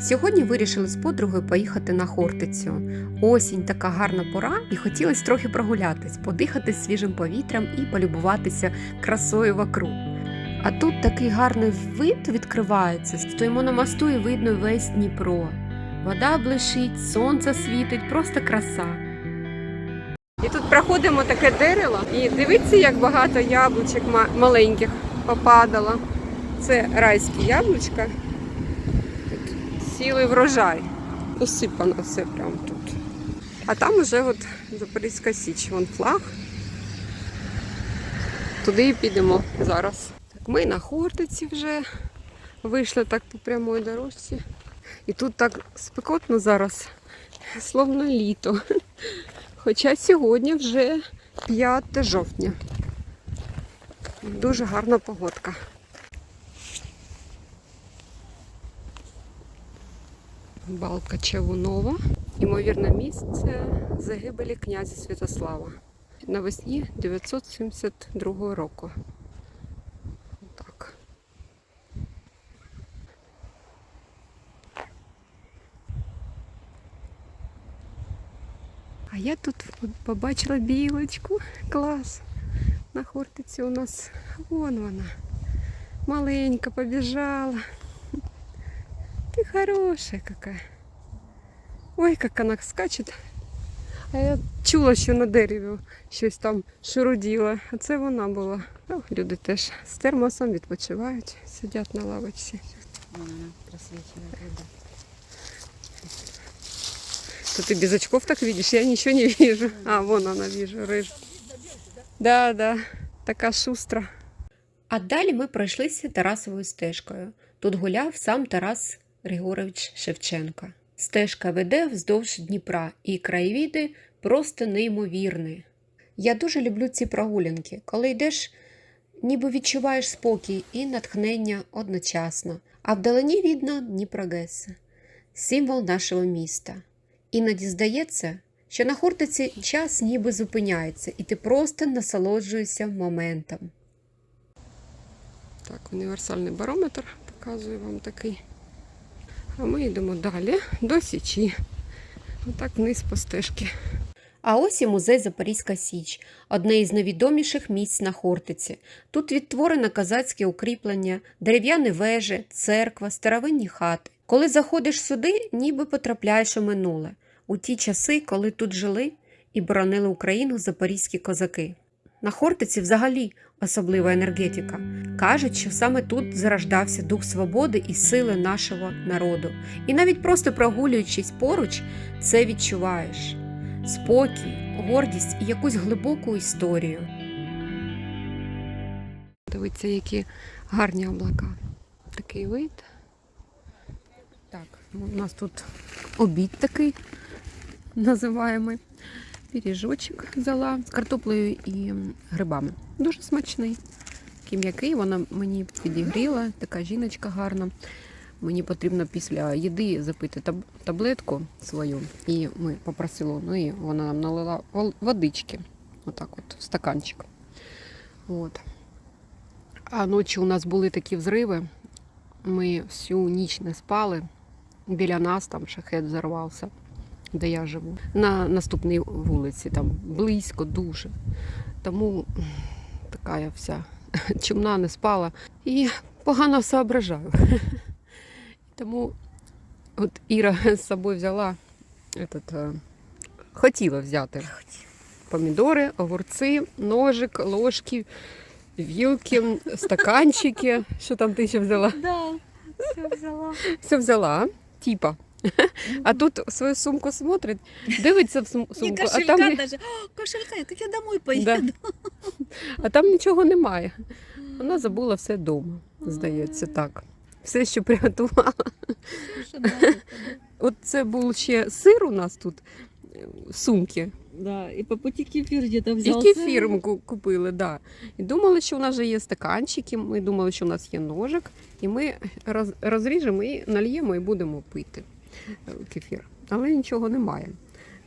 Сьогодні вирішили з подругою поїхати на Хортицю. Осінь така гарна пора, і хотілося трохи прогулятись, подихати свіжим повітрям і полюбуватися красою вокруг. А тут такий гарний вид відкривається. Стоїмо на мосту і видно весь Дніпро. Вода блищить, сонце світить, просто краса. І тут проходимо таке дерево, і дивіться, як багато яблучок маленьких попадало. Це райські яблучка. Цілий врожай. Усипано все прямо тут. А там уже от Запорізька Січ, вон флаг. Туди і підемо зараз. Так, ми на Хортиці вже вийшли так по прямій дорожці. І тут так спекотно зараз, словно літо. Хоча сьогодні вже 5 жовтня. Дуже гарна погодка. Балка Чавунова. Ймовірне місце загибелі князя Святослава навесні 972 року. Так. А я тут побачила білочку. Клас. На хортиці у нас вон вона. Маленька побежала. Ты хорошая какая. Ой, как она скачет. А я чула, що на дереві щось там шуруділо. А це вона була. О, люди теж з термосом відпочивають, сидять на лавочці. Вон она просвечивает рыба. То ты без очков так видишь? Я ничего не вижу. А, вон она вижу, рыж. Да, да, така шустра. А далі ми пройшлися Тарасовою стежкою. Тут гуляв сам Тарас Григорович Шевченка. Стежка веде вздовж Дніпра, і краєвіди просто неймовірні. Я дуже люблю ці прогулянки, коли йдеш, ніби відчуваєш спокій і натхнення одночасно, а вдалині видно Дніпрогеса, символ нашого міста. Іноді здається, що на Хортиці час ніби зупиняється, і ти просто насолоджуєшся моментом. Так, універсальний барометр показує вам такий. А ми йдемо далі до Січі. Отак вниз по стежці. А ось і музей Запорізька Січ, одне із найвідоміших місць на Хортиці. Тут відтворено козацьке укріплення, дерев'яні вежі, церква, старовинні хати. Коли заходиш сюди, ніби потрапляєш у минуле, у ті часи, коли тут жили і боронили Україну запорізькі козаки. На Хортиці взагалі особлива енергетика. Кажуть, що саме тут зарождався дух свободи і сили нашого народу. І навіть просто прогулюючись поруч, це відчуваєш спокій, гордість і якусь глибоку історію. Дивіться, які гарні облака. Такий вид. Так, у нас тут обід такий називаємо. Пиріжочок взяла з картоплею і грибами. Дуже смачний. Такий м'який, вона мені підігріла, така жіночка гарна. Мені потрібно після їди запити таб- таблетку свою. І ми попросили, ну і вона нам налила водички. Отак от, в стаканчик. От. А ночі у нас були такі взриви. Ми всю ніч не спали. Біля нас там шахет взорвався, де я живу. На наступній вулиці, там близько дуже. Тому така я вся чумна не спала і погано соображаю. Тому от Іра з собою взяла этот, е, хотіла взяти помідори, огурці, ножик, ложки, вілки, стаканчики. Що там ти ще взяла? Да, все взяла. Все взяла, типа. А тут свою сумку смотрит, дивиться в сумку, а кошелька там. О, кошелька, так я домой поеду. а там нічого немає. Вона забула все вдома, здається, так. Все, що приготувала. От це був ще сир у нас тут, е, в сумки. Да, и по пути кефир где-то І кефір ми ку- купили, да. І думали, що у нас вже є стаканчики, ми думали, що у нас є ножик, і ми роз, розріжемо і нальємо і будемо пити кефір. Але нічого немає.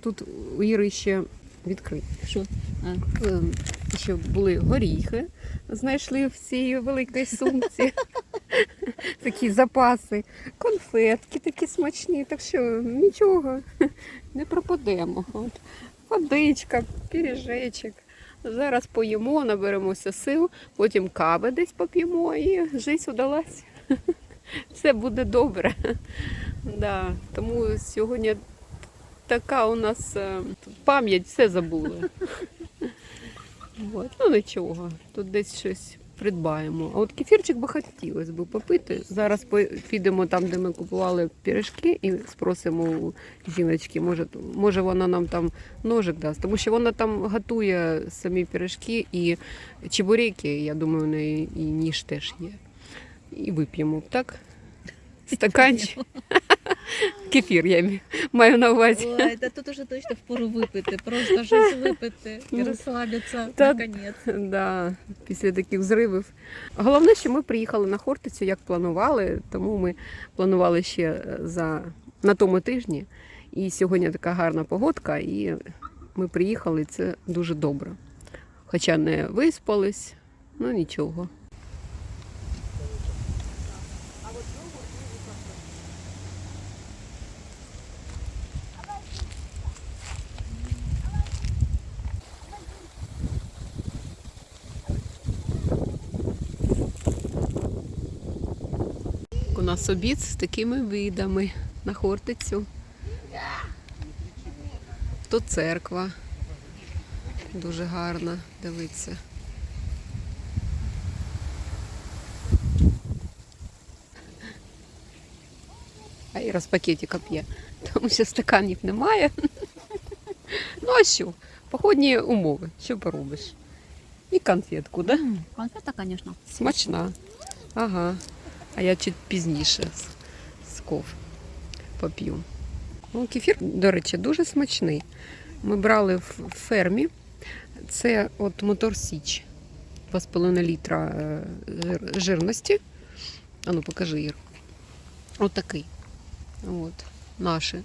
Тут у Іри ще відкрити. Що? А. Ем, Ще були горіхи, знайшли в цій великій сумці. такі запаси, конфетки такі смачні, так що нічого, не пропадемо. От. Водичка, пиріжечок. Зараз поїмо, наберемося сил, потім кави десь поп'ємо і життя удалась. Все буде добре. Да. Тому сьогодні така у нас е, пам'ять, все забули. От. Ну нічого, тут десь щось придбаємо. А от кефірчик би хотілося б попити. Зараз підемо там, де ми купували пірішки, і спросимо у жіночки, може, може вона нам там ножик дасть, тому що вона там готує самі пірішки і чебуреки, я думаю, у неї і ніж теж є. І вип'ємо, так? Стаканчик. Кефір я маю на увазі. Ой, та тут уже точно впору випити, просто щось випити і розслабитися та- наконець. Да, після таких зривів. Головне, що ми приїхали на Хортицю, як планували, тому ми планували ще е, за, на тому тижні. І сьогодні така гарна погодка, і ми приїхали, і це дуже добре. Хоча не виспались, ну нічого. У нас обід з такими видами на Хортицю. То церква. Дуже гарна, дивиться. А Іра з пакетика п'є, тому що стаканів немає. Ну а що? Походні умови, що поробиш? І конфетку, да? Конфета, звісно. Смачна. Ага. А я чуть пізніше з, ков поп'ю. Ну, кефір, до речі, дуже смачний. Ми брали в фермі. Це от мотор Січ. 2,5 літра е, жирності. А ну покажи Ір. От такий. От. Наші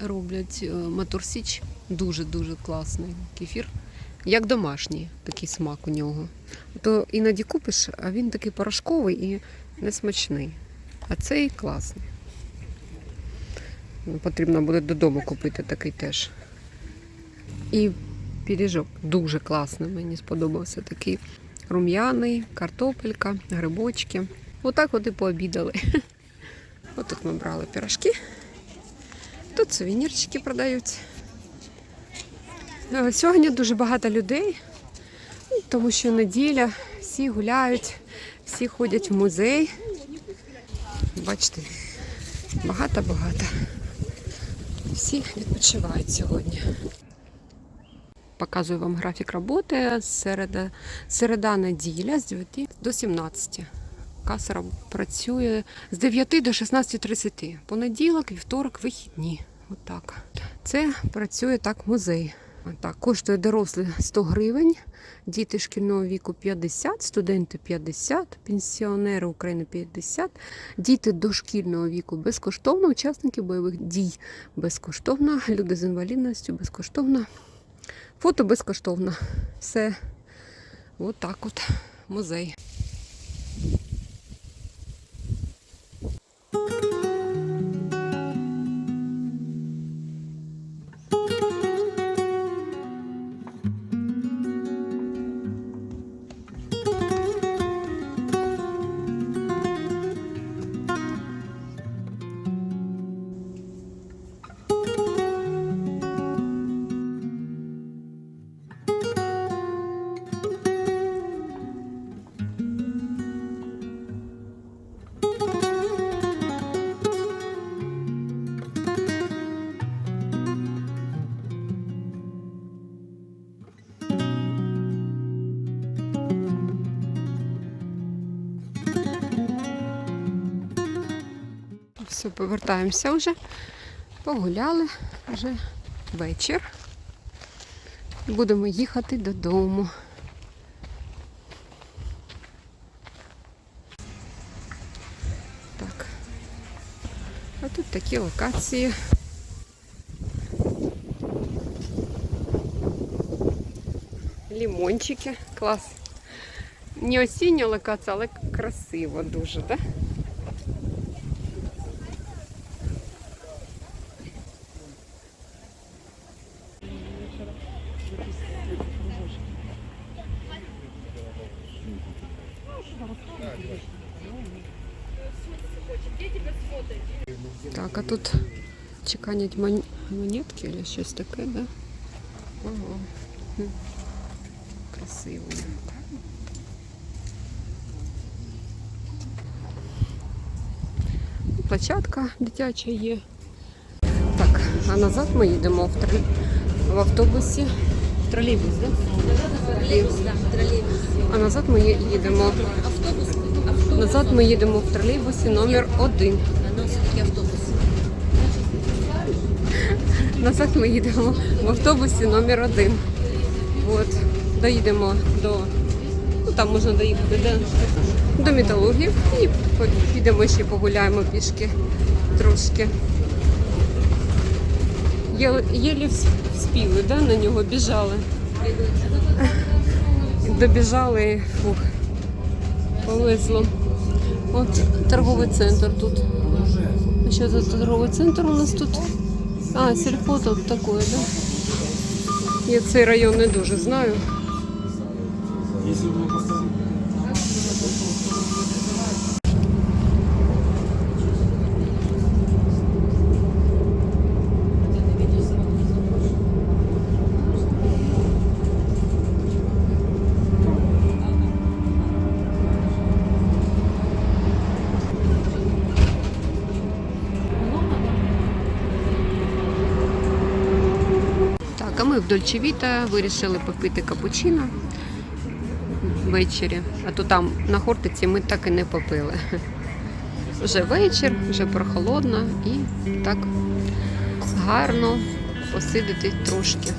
роблять е, мотор Січ. Дуже-дуже класний кефір. Як домашній, такий смак у нього. То іноді купиш, а він такий порошковий і несмачний. А цей класний. Потрібно буде додому купити такий теж. І пиріжок дуже класний. Мені сподобався такий рум'яний, картопелька, грибочки. Отак от і пообідали. Отут ми брали пірожки. Тут сувенірчики продають. Е, Сьогодні дуже багато людей, тому що неділя, всі гуляють, всі ходять в музей. Бачите, багато-багато. Всі відпочивають сьогодні. Показую вам графік роботи. Середа, середа неділя з 9 до 17. Каса працює з 9 до 16.30. Понеділок, вівторок, вихідні. Отак. Це працює так музей. Так, коштує дорослі 100 гривень, діти шкільного віку 50, студенти 50, пенсіонери України 50, діти дошкільного віку безкоштовно, учасники бойових дій безкоштовно, люди з інвалідністю безкоштовно, фото безкоштовно. Все отак от музей. Все, повертаємося вже. Погуляли вже вечір. Будемо їхати додому. Так. А тут такі локації. Лімончики. Клас. Не осіння локація, але красиво дуже, так? Да? Так, а тут чеканять мон... монетки чи щось таке, да? Хм. Красиво. Площадка дитяча є. Так, а назад ми їдемо в, троль... в автобусі. Тролейбус, так? Да? А назад ми їдемо. Назад ми їдемо в тролейбусі номер один. Назад ми їдемо в автобусі номер один. От. Доїдемо до. Ну там можна доїхати до, до металургів і підемо ще погуляємо пішки трошки. Єлі вспіли, да, на нього біжали. Добіжали, фух, повезло. От торговий центр тут. Що за торговий центр у нас тут? А, сільпо тут такое, да? Я цей район не дуже знаю. Так, а ми в Дольчевіта вирішили попити капучино ввечері. А то там на Хортиці ми так і не попили. Вже вечір, вже прохолодно і так гарно посидити трошки.